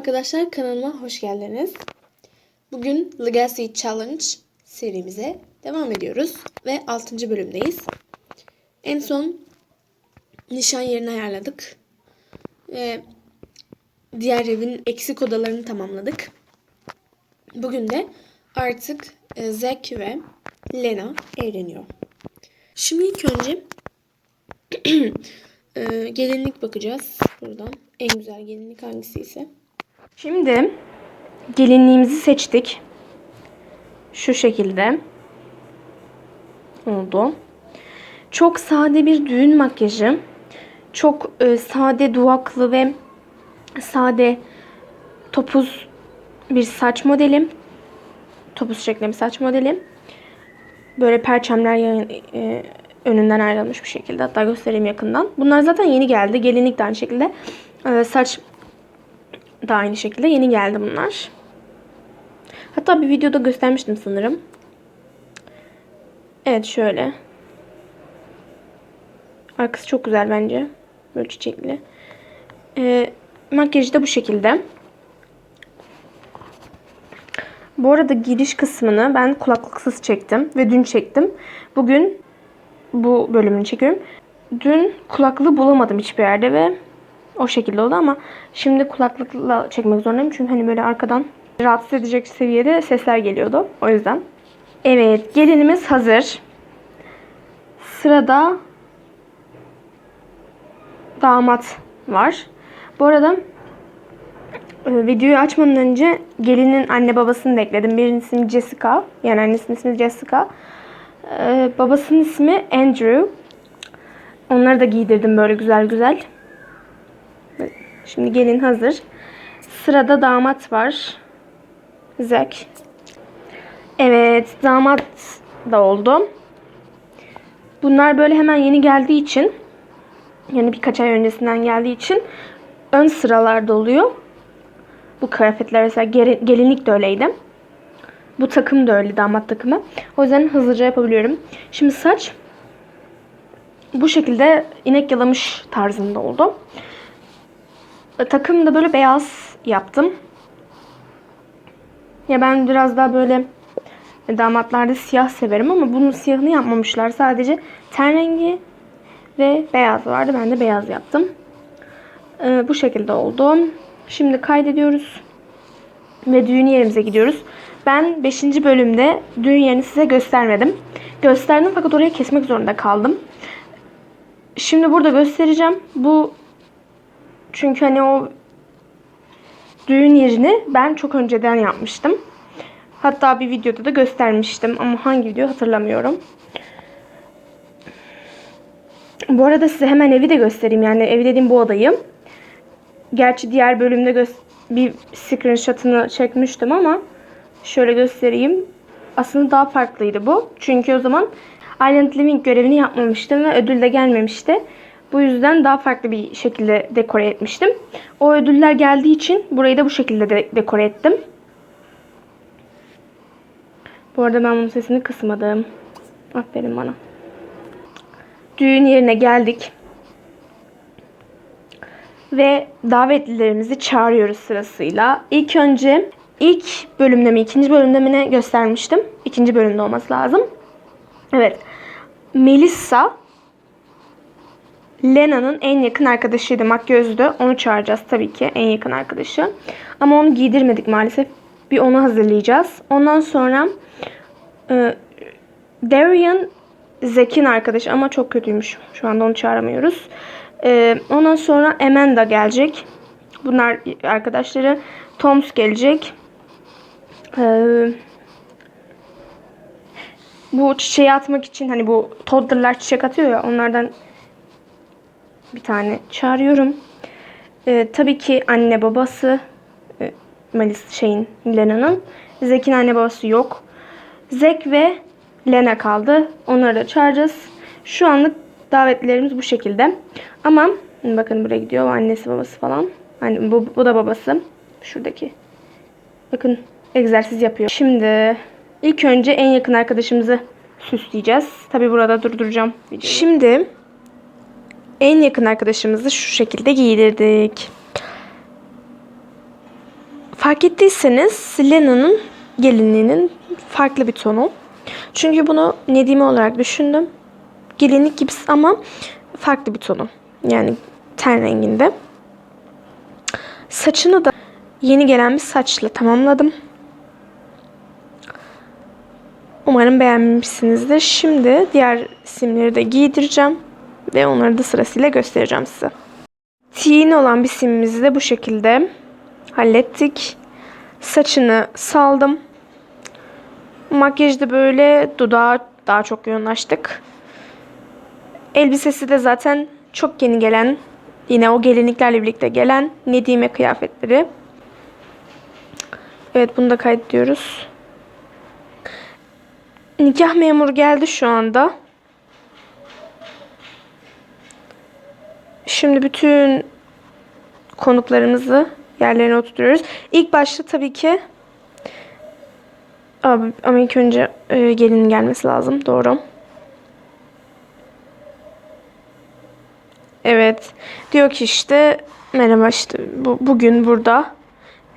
arkadaşlar kanalıma hoş geldiniz. Bugün Legacy Challenge serimize devam ediyoruz ve 6. bölümdeyiz. En son nişan yerini ayarladık. Ve diğer evin eksik odalarını tamamladık. Bugün de artık e, Zack ve Lena evleniyor. Şimdi ilk önce e, gelinlik bakacağız buradan. En güzel gelinlik hangisi ise. Şimdi gelinliğimizi seçtik. Şu şekilde oldu. Çok sade bir düğün makyajı. Çok e, sade duvaklı ve sade topuz bir saç modeli. Topuz şeklinde bir saç modeli. Böyle perçemler yayın, e, önünden ayrılmış bir şekilde. Hatta göstereyim yakından. Bunlar zaten yeni geldi. Gelinlik de aynı şekilde. E, saç da aynı şekilde yeni geldi bunlar. Hatta bir videoda göstermiştim sanırım. Evet şöyle. Arkası çok güzel bence. Böyle çiçekli. Ee, makyajı da bu şekilde. Bu arada giriş kısmını ben kulaklıksız çektim ve dün çektim. Bugün bu bölümünü çekiyorum. Dün kulaklığı bulamadım hiçbir yerde ve o şekilde oldu ama şimdi kulaklıkla çekmek zorundayım. Çünkü hani böyle arkadan rahatsız edecek seviyede sesler geliyordu. O yüzden. Evet gelinimiz hazır. Sırada damat var. Bu arada e, videoyu açmadan önce gelinin anne babasını da ekledim. Birinin ismi Jessica. Yani annesinin ismi Jessica. Ee, babasının ismi Andrew. Onları da giydirdim böyle güzel güzel. Şimdi gelin hazır. Sırada damat var. Zack. Evet damat da oldu. Bunlar böyle hemen yeni geldiği için yani birkaç ay öncesinden geldiği için ön sıralarda oluyor. Bu kıyafetler mesela gelinlik de öyleydi. Bu takım da öyle damat takımı. O yüzden hızlıca yapabiliyorum. Şimdi saç bu şekilde inek yalamış tarzında oldu. Takım da böyle beyaz yaptım. Ya ben biraz daha böyle damatlarda siyah severim ama bunun siyahını yapmamışlar. Sadece ten rengi ve beyaz vardı. Ben de beyaz yaptım. Ee, bu şekilde oldu. Şimdi kaydediyoruz. Ve düğün yerimize gidiyoruz. Ben 5. bölümde düğün yerini size göstermedim. Gösterdim fakat orayı kesmek zorunda kaldım. Şimdi burada göstereceğim. Bu çünkü hani o düğün yerini ben çok önceden yapmıştım. Hatta bir videoda da göstermiştim ama hangi video hatırlamıyorum. Bu arada size hemen evi de göstereyim. Yani evi dediğim bu odayı. Gerçi diğer bölümde bir screenshot'ını çekmiştim ama şöyle göstereyim. Aslında daha farklıydı bu. Çünkü o zaman Island Living görevini yapmamıştım ve ödül de gelmemişti. Bu yüzden daha farklı bir şekilde dekore etmiştim. O ödüller geldiği için burayı da bu şekilde de dekore ettim. Bu arada ben bunun sesini kısmadım. Aferin bana. Düğün yerine geldik. Ve davetlilerimizi çağırıyoruz sırasıyla. İlk önce ilk bölümde mi ikinci bölümde mi ne göstermiştim. İkinci bölümde olması lazım. Evet. Melissa Lena'nın en yakın arkadaşıydı. Makyöz'dü. Onu çağıracağız tabii ki. En yakın arkadaşı. Ama onu giydirmedik maalesef. Bir onu hazırlayacağız. Ondan sonra e, Darian Zek'in arkadaşı ama çok kötüymüş. Şu anda onu çağıramıyoruz. E, ondan sonra Amanda gelecek. Bunlar arkadaşları. Toms gelecek. Eee bu çiçeği atmak için hani bu toddlerlar çiçek atıyor ya onlardan bir tane çağırıyorum. Ee, tabii ki anne babası e, Melis şeyin Lena'nın. Zek'in anne babası yok. Zek ve Lena kaldı. Onları da çağıracağız. Şu anlık davetlilerimiz bu şekilde. Ama bakın buraya gidiyor. Annesi babası falan. Hani bu, bu da babası. Şuradaki. Bakın egzersiz yapıyor. Şimdi ilk önce en yakın arkadaşımızı süsleyeceğiz. Tabi burada durduracağım videoyu. Şimdi en yakın arkadaşımızı şu şekilde giydirdik. Fark ettiyseniz Lena'nın gelinliğinin farklı bir tonu. Çünkü bunu Nedime olarak düşündüm. Gelinlik gibi ama farklı bir tonu. Yani ten renginde. Saçını da yeni gelen bir saçla tamamladım. Umarım beğenmişsinizdir. Şimdi diğer simleri de giydireceğim. Ve onları da sırasıyla göstereceğim size. Tin olan bir simimizi de bu şekilde hallettik. Saçını saldım. Makyajda böyle dudağa daha çok yoğunlaştık. Elbisesi de zaten çok yeni gelen, yine o gelinliklerle birlikte gelen Nedime kıyafetleri. Evet bunu da kaydediyoruz. Nikah memuru geldi şu anda. Şimdi bütün konuklarımızı yerlerine oturtuyoruz. İlk başta tabii ki Abi, ama ilk önce e, gelinin gelmesi lazım. Doğru. Evet. Diyor ki işte merhaba işte bu, bugün burada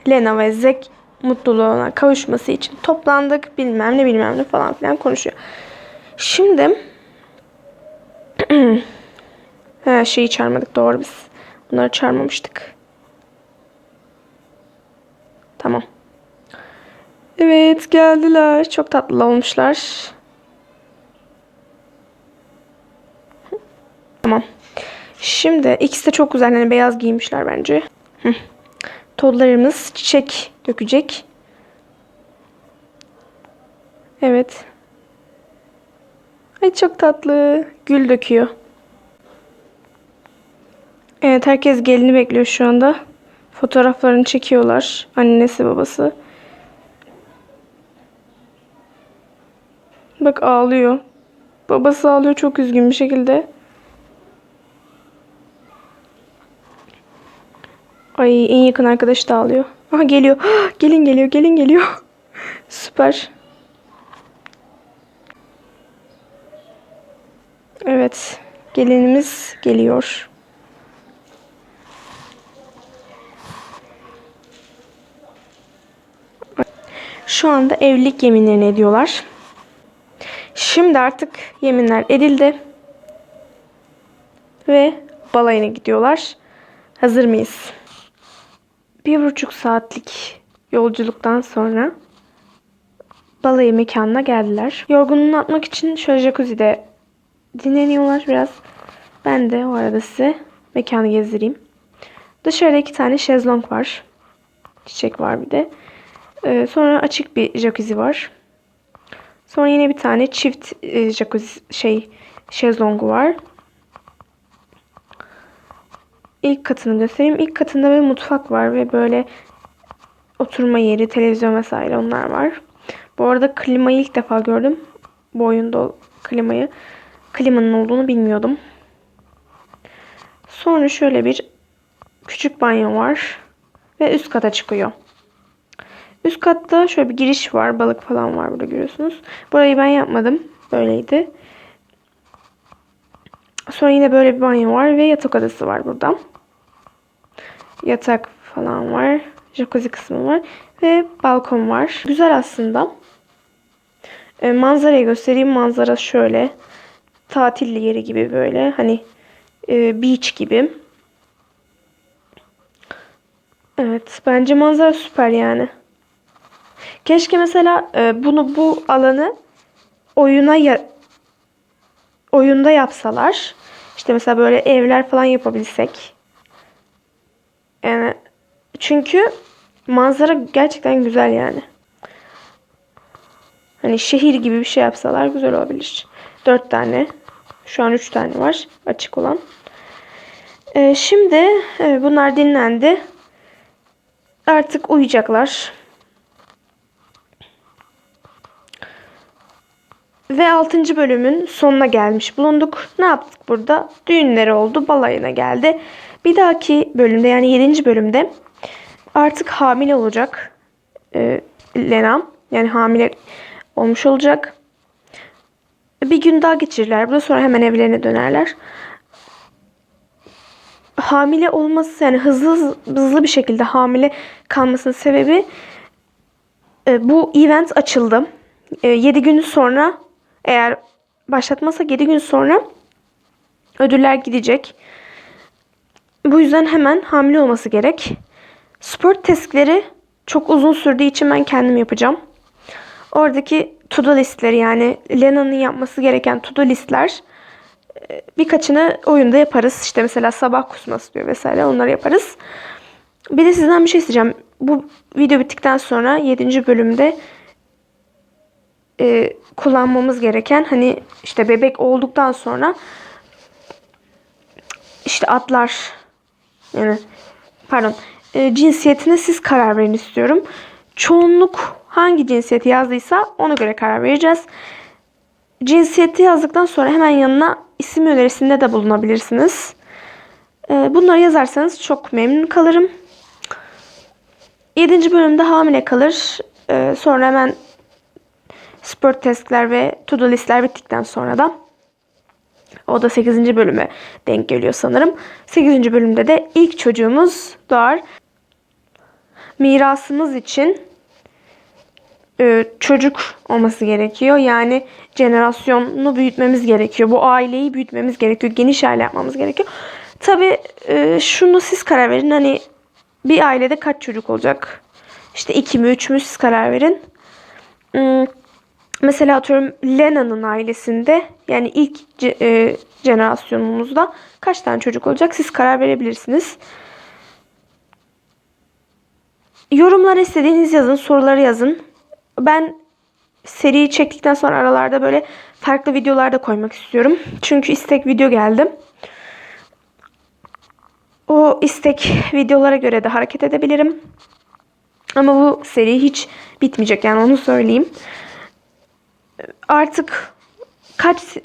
Lena ve Zek mutluluğuna kavuşması için toplandık. Bilmem ne bilmem ne falan filan konuşuyor. Şimdi He, şeyi çağırmadık doğru biz. Bunları çağırmamıştık. Tamam. Evet geldiler. Çok tatlı olmuşlar. Tamam. Şimdi ikisi de çok güzel. Yani beyaz giymişler bence. Hı. Tollarımız çiçek dökecek. Evet. Ay çok tatlı. Gül döküyor. Evet herkes gelini bekliyor şu anda. Fotoğraflarını çekiyorlar. Annesi babası. Bak ağlıyor. Babası ağlıyor çok üzgün bir şekilde. Ay en yakın arkadaş da ağlıyor. Aha geliyor. Gelin geliyor, gelin geliyor. Süper. Evet. Gelinimiz geliyor. Şu anda evlilik yeminlerini ediyorlar. Şimdi artık yeminler edildi. Ve balayına gidiyorlar. Hazır mıyız? Bir buçuk saatlik yolculuktan sonra balayı mekanına geldiler. Yorgunluğunu atmak için şöyle jacuzzi'de dinleniyorlar biraz. Ben de o arada size mekanı gezdireyim. Dışarıda iki tane şezlong var. Çiçek var bir de. Ee, sonra açık bir jacuzzi var. Sonra yine bir tane çift e, jacuzzi şey şezlongu var. İlk katını göstereyim. İlk katında bir mutfak var ve böyle oturma yeri, televizyon vesaire onlar var. Bu arada klimayı ilk defa gördüm. Bu oyunda klimayı. Klimanın olduğunu bilmiyordum. Sonra şöyle bir küçük banyo var. Ve üst kata çıkıyor. Üst katta şöyle bir giriş var. Balık falan var burada görüyorsunuz. Burayı ben yapmadım. Böyleydi. Sonra yine böyle bir banyo var ve yatak odası var burada. Yatak falan var. Jacuzzi kısmı var. Ve balkon var. Güzel aslında. E, manzarayı göstereyim. Manzara şöyle. Tatil yeri gibi böyle. Hani e, beach gibi. Evet. Bence manzara süper yani. Keşke mesela e, bunu bu alanı oyuna ya oyunda yapsalar. İşte mesela böyle evler falan yapabilsek. Yani çünkü manzara gerçekten güzel yani. Hani şehir gibi bir şey yapsalar güzel olabilir. Dört tane. Şu an üç tane var açık olan. Ee, şimdi e, bunlar dinlendi. Artık uyuyacaklar. Ve 6. bölümün sonuna gelmiş bulunduk. Ne yaptık burada? Düğünleri oldu, balayına geldi. Bir dahaki bölümde yani 7. bölümde artık hamile olacak e, Lena. Yani hamile olmuş olacak. Bir gün daha geçirirler. Burada sonra hemen evlerine dönerler. hamile olması yani hızlı hızlı bir şekilde hamile kalmasının sebebi e, bu event açıldı. 7 gün sonra eğer başlatmazsa 7 gün sonra ödüller gidecek. Bu yüzden hemen hamile olması gerek. Spor testleri çok uzun sürdüğü için ben kendim yapacağım. Oradaki to do listleri yani Lena'nın yapması gereken to do listler e, birkaçını oyunda yaparız. İşte mesela sabah kusması diyor vesaire onları yaparız. Bir de sizden bir şey isteyeceğim. Bu video bittikten sonra 7. bölümde e, kullanmamız gereken hani işte bebek olduktan sonra işte atlar yani pardon e, cinsiyetine siz karar verin istiyorum. Çoğunluk hangi cinsiyeti yazdıysa ona göre karar vereceğiz. Cinsiyeti yazdıktan sonra hemen yanına isim önerisinde de bulunabilirsiniz. E, bunları yazarsanız çok memnun kalırım. 7. bölümde hamile kalır. E, sonra hemen spor testler ve to do listler bittikten sonra da o da 8. bölüme denk geliyor sanırım. 8. bölümde de ilk çocuğumuz doğar. Mirasımız için e, çocuk olması gerekiyor. Yani jenerasyonunu büyütmemiz gerekiyor. Bu aileyi büyütmemiz gerekiyor. Geniş aile yapmamız gerekiyor. Tabii e, şunu siz karar verin. Hani bir ailede kaç çocuk olacak? İşte iki mi üç mü siz karar verin. Mesela atıyorum Lena'nın ailesinde yani ilk e, jenerasyonumuzda kaç tane çocuk olacak siz karar verebilirsiniz. Yorumlara istediğiniz yazın, soruları yazın. Ben seriyi çektikten sonra aralarda böyle farklı videolar da koymak istiyorum. Çünkü istek video geldi. O istek videolara göre de hareket edebilirim. Ama bu seri hiç bitmeyecek yani onu söyleyeyim. Artık kaç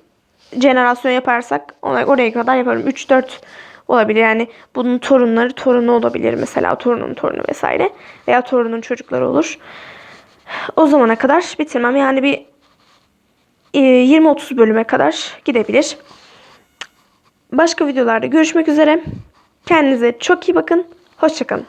jenerasyon yaparsak oraya kadar yaparım. 3-4 olabilir. Yani bunun torunları torunu olabilir mesela torunun torunu vesaire veya torunun çocukları olur. O zamana kadar bitirmem. Yani bir e, 20-30 bölüme kadar gidebilir. Başka videolarda görüşmek üzere. Kendinize çok iyi bakın. Hoşçakalın.